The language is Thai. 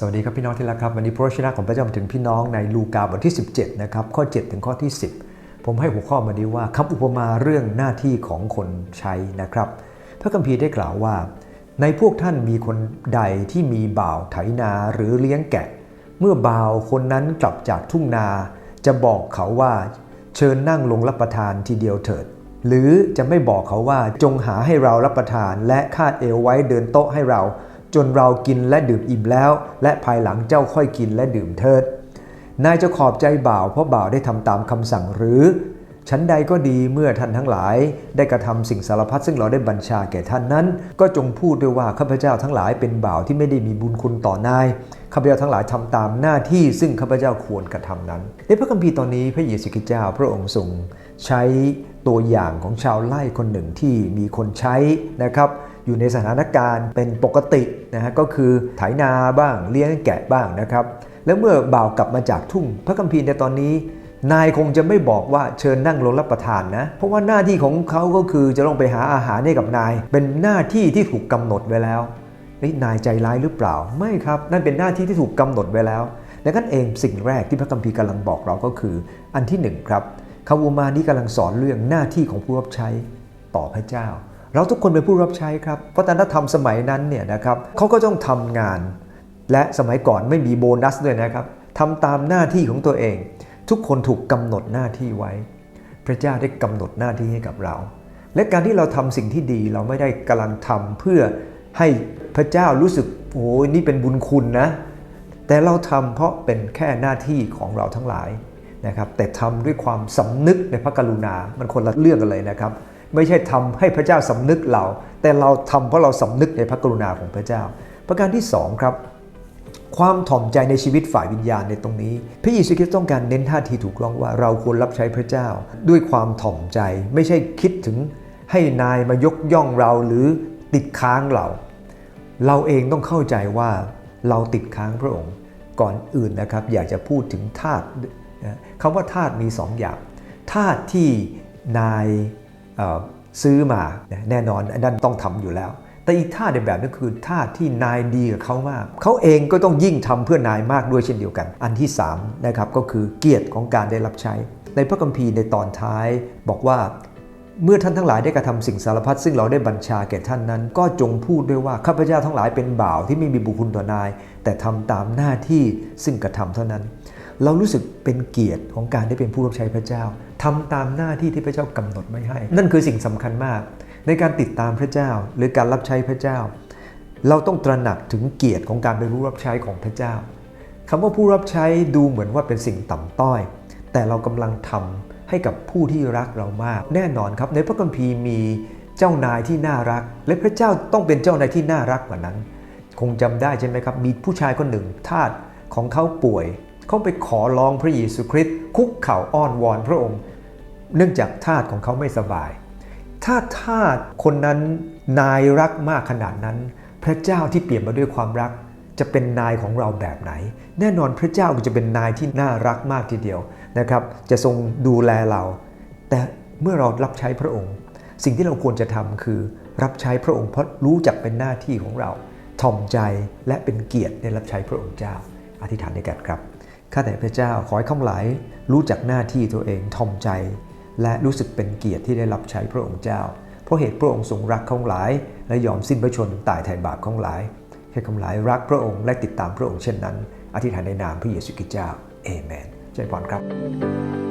สวัสดีครับพี่น้องที่รักครับ วันนี้พระวจนะของพระเจ้ามาถึงพี่น้องในลูกาบทที่ 17 นะครับ ข้อ 7 ถึงข้อที่ 10 ผมให้หัวข้อมานี้ว่าคำอุปมาเรื่องหน้าที่ของคนใช้นะครับ พระคัมภีร์ได้กล่าวว่า ในพวกท่านมีคนใดที่มีบ่าวไถนาหรือเลี้ยงแกะ เมื่อบ่าวคนนั้นกลับจากทุ่งนา จะบอกเขาว่า เชิญนั่งลงรับประทานทีเดียวเถิด หรือจะไม่บอกเขาว่าจงหาให้เรารับประทาน และคาดเอวไว้เดินโต๊ะให้เรา จนเรากินและดื่มอิ่มแล้ว และภายหลังเจ้าค่อยกินและดื่มเถิดนายจะขอบใจบ่าวเพราะบ่าวได้ทำตามคำสั่งหรือ ชั้นใดก็ดีเมื่อท่านทั้งหลาย ได้กระทำสิ่งสารพัดซึ่งเราได้บัญชาแก่ท่านนั้น ก็จงพูดด้วยว่าข้าพเจ้าทั้งหลายเป็นบ่าวที่ไม่ได้มีบุญคุณต่อนายข้าพเจ้าทั้งหลายทำตามหน้าที่ซึ่งข้าพเจ้าควรกระทำนั้น ในพระคัมภีร์ตอนนี้พระเยซูคริสต์เจ้าพระองค์ทรงใช้ตัวอย่างของชาวไร่คนหนึ่งที่มีคนใช้นะครับอยู่ในสถานการณ์เป็นปกตินะฮะก็คือไถนาบ้างเลี้ยงแกะบ้างนะครับแล้วเมื่อบ่าวกลับมาจากทุ่ง พระคัมภีร์ในตอนนี้ นายคงจะไม่บอกว่าเชิญนั่งลงรับประทานนะ เพราะว่าหน้าที่ของเขาก็คือจะต้องไปหาอาหารให้กับนาย เป็นหน้าที่ที่ถูกกำหนดไว้แล้วนี่นายใจร้ายหรือเปล่า ไม่ครับ นั่นเป็นหน้าที่ที่ถูกกำหนดไว้แล้วดังนั้นเองสิ่งแรกที่พระคัมภีร์กำลังบอกเราก็คือ อันที่หนึ่งครับคำอุมานี้กำลังสอนเรื่องหน้าที่ของผู้รับใช้ต่อพระเจ้า เราทุกคนเป็นผู้รับใช้ครับวัฒนธรรมสมัยนั้นเนี่ยนะครับเขาก็ต้องทำงาน และสมัยก่อนไม่มีโบนัสด้วยนะครับทำตามหน้าที่ของตัวเอง ทุกคนถูกกำหนดหน้าที่ไว้ พระเจ้าได้กำหนดหน้าที่ให้กับเรา และการที่เราทำสิ่งที่ดีเราไม่ได้กำลังทำเพื่อให้พระเจ้ารู้สึกโอ้ยนี่เป็นบุญคุณนะ แต่เราทำเพราะเป็นแค่หน้าที่ของเราทั้งหลายนะครับแต่ทำด้วยความสำนึกในพระกรุณา มันคนละเรื่องกันเลยนะครับ ไม่ใช่ทำให้พระเจ้าสำนึกเรา แต่เราทำเพราะเราสำนึกในพระกรุณาของพระเจ้า ประการที่สองครับ ความถ่อมใจในชีวิตฝ่ายวิญญาณในตรงนี้ พระเยซูคริสต์ต้องการเน้นท่าทีถูกต้องว่าเราควรรับใช้พระเจ้า ด้วยความถ่อมใจ ไม่ใช่คิดถึงให้นายมายกย่องเราหรือติดค้างเรา เราเองต้องเข้าใจว่าเราติดค้างพระองค์ ก่อนอื่นนะครับ อยากจะพูดถึงทาสนะคำว่าทาสมีสองอย่างทาสที่นายซื้อมาแน่นอนอันนั้นต้องทำอยู่แล้ว แต่อีกท่าในแบบนั้นคือท่าที่นายดีกับเขามาก เขาเองก็ต้องยิ่งทำเพื่อนายมากด้วยเช่นเดียวกัน อันที่3นะครับก็คือเกียรติของการได้รับใช้ ในพระคัมภีร์ในตอนท้ายบอกว่าเมื่อท่านทั้งหลายได้กระทำสิ่งสารพัดซึ่งเราได้บัญชาแก่ท่านนั้น ก็จงพูดด้วยว่าข้าพเจ้าทั้งหลายเป็นบ่าวที่ไม่มีบุญคุณต่อนาย แต่ทำตามหน้าที่ซึ่งกระทำเท่านั้น เรารู้สึกเป็นเกียรติของการได้เป็นผู้รับใช้พระเจ้าทำตามหน้าที่ที่พระเจ้ากำหนดไว้ให้ นั่นคือสิ่งสำคัญมาก ในการติดตามพระเจ้า หรือการรับใช้พระเจ้า เราต้องตระหนักถึงเกียรติของการเป็นผู้รับใช้ของพระเจ้าคำว่าผู้รับใช้ดูเหมือนว่าเป็นสิ่งต่ำต้อย แต่เรากำลังทำให้กับผู้ที่รักเรามาก แน่นอนครับในพระคัมภีร์มีเจ้านายที่น่ารัก และพระเจ้าต้องเป็นเจ้านายที่น่ารักกว่านั้น คงจำได้ใช่ไหมครับ มีผู้ชายคนหนึ่งทาสของเขาป่วย เขาไปขอร้องพระเยซูคริสต์คุกเข่าอ้อนวอนพระองค์ เนื่องจากทาสของเขาไม่สบาย ถ้าทาสคนนั้นนายรักมากขนาดนั้น พระเจ้าที่เปลี่ยนมาด้วยความรัก จะเป็นนายของเราแบบไหน แน่นอนพระเจ้าก็จะเป็นนายที่น่ารักมากทีเดียวนะครับ จะทรงดูแลเรา แต่เมื่อเรารับใช้พระองค์ สิ่งที่เราควรจะทำคือรับใช้พระองค์เพราะรู้จักเป็นหน้าที่ของเราถ่อมใจและเป็นเกียรติในรับใช้พระองค์เจ้า อธิษฐานด้วยกันครับข้าแต่พระเจ้าขอให้ข้าหลายรู้จักหน้าที่ตัวเองถ่อมใจ และรู้สึกเป็นเกียรติที่ได้รับใช้พระองค์เจ้า เพราะเหตุพระองค์ทรงรักข้าพหลาย และยอมสิ้นพระชนม์ตายแทนบาปข้าพหลายให้ข้าพหลายรักพระองค์และติดตามพระองค์เช่นนั้น อธิษฐานในนามพระเยซูคริสต์เจ้าเอเมนใจพรครับ